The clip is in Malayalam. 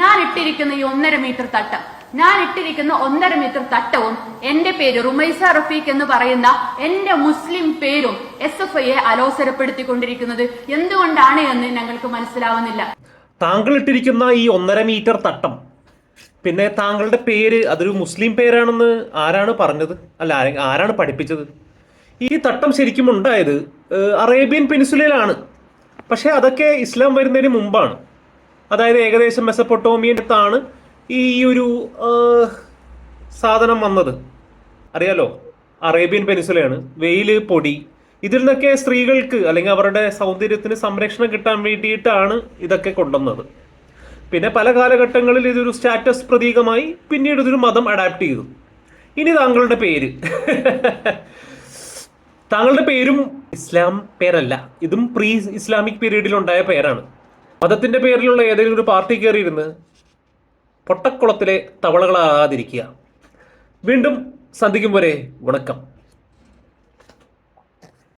ഞാൻ ഇട്ടിരിക്കുന്ന ഈ ഒന്നര മീറ്റർ തട്ടം ഞാൻ ഇട്ടിരിക്കുന്ന ഒന്നര മീറ്റർ തട്ടവും എന്റെ പേര് റുമൈസ റഫീഖ് എന്ന് പറയുന്ന എന്റെ മുസ്ലിം പേരും എസ് എഫ് ഐയെ അലോസരപ്പെടുത്തിക്കൊണ്ടിരിക്കുന്നത് എന്തുകൊണ്ടാണ് എന്ന് ഞങ്ങൾക്ക് മനസ്സിലാവുന്നില്ല. താങ്കൾ ഇട്ടിരിക്കുന്ന ഈ ഒന്നര മീറ്റർ തട്ടം പിന്നെ താങ്കളുടെ പേര് അതൊരു മുസ്ലിം പേരാണെന്ന് ആരാണ് പറഞ്ഞത്? അല്ല ആരാണ് പഠിപ്പിച്ചത്? ഈ തട്ടം ശരിക്കും ഉണ്ടായത് അറേബ്യൻ പെനിസുലയിലാണ് പക്ഷേ അതൊക്കെ ഇസ്ലാം വരുന്നതിന് മുമ്പാണ്. അതായത് ഏകദേശം മെസപ്പൊട്ടോമിയത്താണ് ഈ ഒരു സാധനം വന്നത്. അറിയാലോ? അറേബ്യൻ പെനിസുലയാണ് വെയിൽ പൊടി. ഇതിൽ നിന്നൊക്കെ സ്ത്രീകൾക്ക് അല്ലെങ്കിൽ അവരുടെ സൗന്ദര്യത്തിന് സംരക്ഷണം കിട്ടാൻ വേണ്ടിയിട്ടാണ് ഇതൊക്കെ കൊണ്ടുവന്നത്. പിന്നെ പല കാലഘട്ടങ്ങളിൽ ഇതൊരു സ്റ്റാറ്റസ് പ്രതീകമായി പിന്നീട് ഇതൊരു മതം അഡാപ്റ്റ് ചെയ്തു. ഇനി താങ്കളുടെ പേര്. താങ്കളുടെ പേരും ഇസ്ലാം പേരല്ല. ഇതും പ്രീ ഇസ്ലാമിക് പീരീഡിൽ ഉണ്ടായ പേരാണ്. മതത്തിന്റെ പേരിലുള്ള ഏതെങ്കിലും ഒരു പാർട്ടി കയറിയിരുന്ന് പൊട്ടക്കുളത്തിലെ തവളകളാകാതിരിക്കുക. വീണ്ടും സന്ധിക്കും വരെ വണക്കം.